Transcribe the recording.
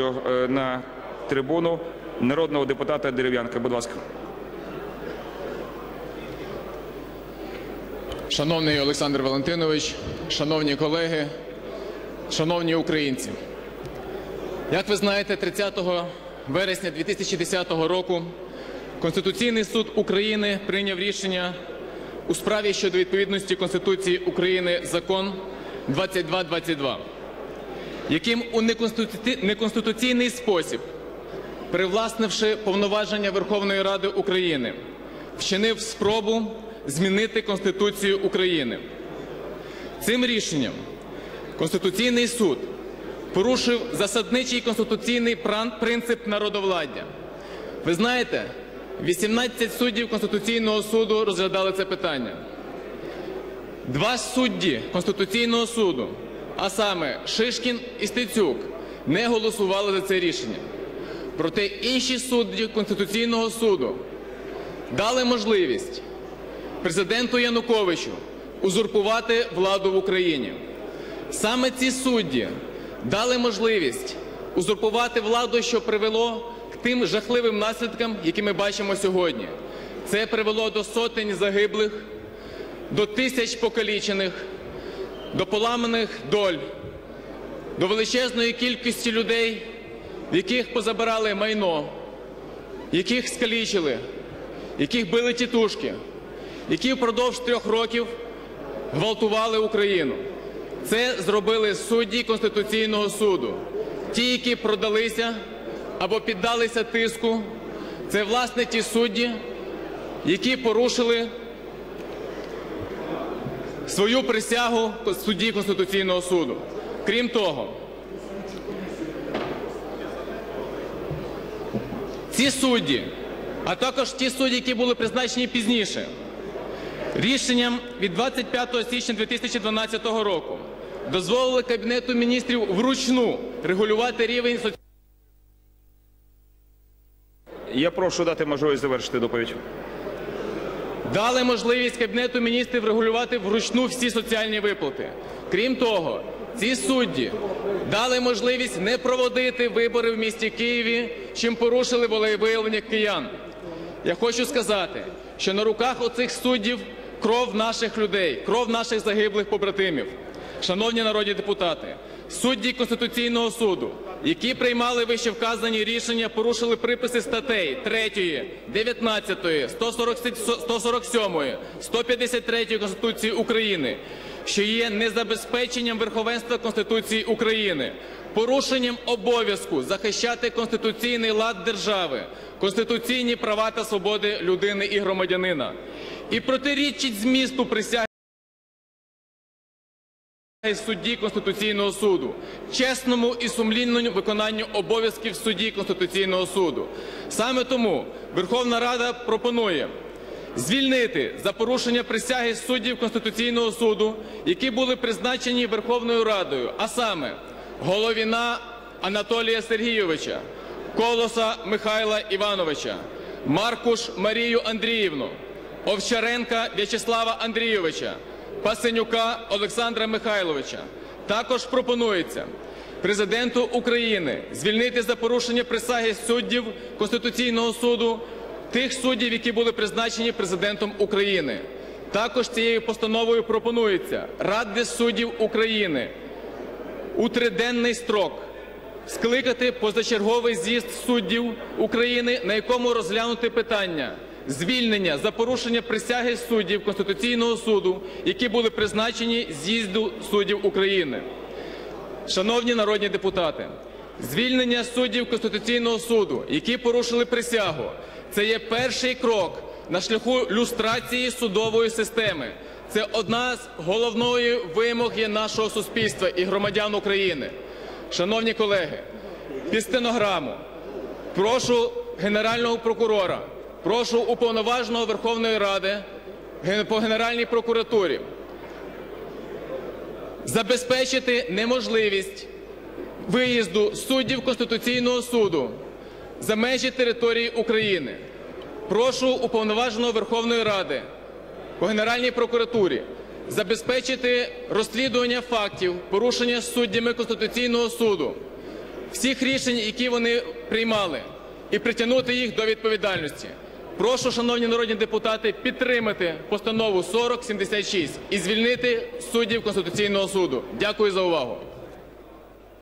е, на трибуну народного депутата Дерев'янка. Будь ласка. Шановний Олександр Валентинович, шановні колеги, шановні українці. Як ви знаєте, 30 вересня 2010 року Конституційний суд України прийняв рішення у справі щодо відповідності Конституції України закон 2222, яким у неконституційний спосіб, привласнивши повноваження Верховної Ради України, вчинив спробу змінити Конституцію України. Цим рішенням Конституційний суд порушив засадничий конституційний принцип народовладдя. Ви знаєте, 18 суддів Конституційного суду розглядали це питання. Два судді Конституційного суду, а саме Шишкін і Стецюк, не голосували за це рішення. Проте інші судді Конституційного суду дали можливість президенту Януковичу узурпувати владу в Україні. Саме ці судді дали можливість узурпувати владу, що привело к тим жахливим наслідкам, які ми бачимо сьогодні. Це привело до сотень загиблих, до тисяч покалічених, до поламаних доль, до величезної кількості людей, яких позабирали майно, яких скалічили, яких били тітушки, які впродовж трьох років гвалтували Україну. Це зробили судді Конституційного суду. Ті, які продалися або піддалися тиску, це власне ті судді, які порушили свою присягу судді Конституційного суду. Крім того, ці судді, а також ті судді, які були призначені пізніше, рішенням від 25 січня 2012 року дозволили Кабінету міністрів вручну регулювати рівень соціальної Я прошу дати можливість завершити доповідь. Дали можливість Кабінету міністрів регулювати вручну всі соціальні виплати. Крім того, ці судді дали можливість не проводити вибори в місті Києві, чим порушили волевиявлення киян. Я хочу сказати, що на руках оцих суддів кров наших людей, кров наших загиблих побратимів. Шановні народні депутати, судді Конституційного суду, які приймали вищевказані рішення, порушили приписи статей 3, 19, 147, 153 Конституції України, що є незабезпеченням верховенства Конституції України, порушенням обов'язку захищати конституційний лад держави, конституційні права та свободи людини і громадянина, і протирічить змісту присяги судді Конституційного суду, чесному і сумлінному виконанню обов'язків судді Конституційного суду. Саме тому Верховна Рада пропонує звільнити за порушення присяги суддів Конституційного суду, які були призначені Верховною Радою, а саме Головіна Анатолія Сергійовича, Колоса Михайла Івановича, Маркуш Марію Андріївну, Овчаренка В'ячеслава Андрійовича, Пасенюка Олександра Михайловича. Також пропонується президенту України звільнити за порушення присяги суддів Конституційного суду тих суддів, які були призначені президентом України. Також цією постановою пропонується Ради суддів України у триденний строк скликати позачерговий з'їзд суддів України, на якому розглянути питання звільнення за порушення присяги суддів Конституційного суду, які були призначені з'їзду суддів України. Шановні народні депутати, звільнення суддів Конституційного суду, які порушили присягу, це є перший крок на шляху люстрації судової системи. Це одна з головної вимоги нашого суспільства і громадян України. Шановні колеги, під стенограму прошу Генерального прокурора, прошу уповноваженого Верховної Ради по Генеральній прокуратурі забезпечити неможливість виїзду суддів Конституційного суду за межі території України. Прошу уповноваженого Верховної Ради по Генеральній прокуратурі забезпечити розслідування фактів порушення суддями Конституційного суду всіх рішень, які вони приймали, і притягнути їх до відповідальності. Прошу, шановні народні депутати, підтримати постанову 4076 і звільнити суддів Конституційного суду. Дякую за увагу.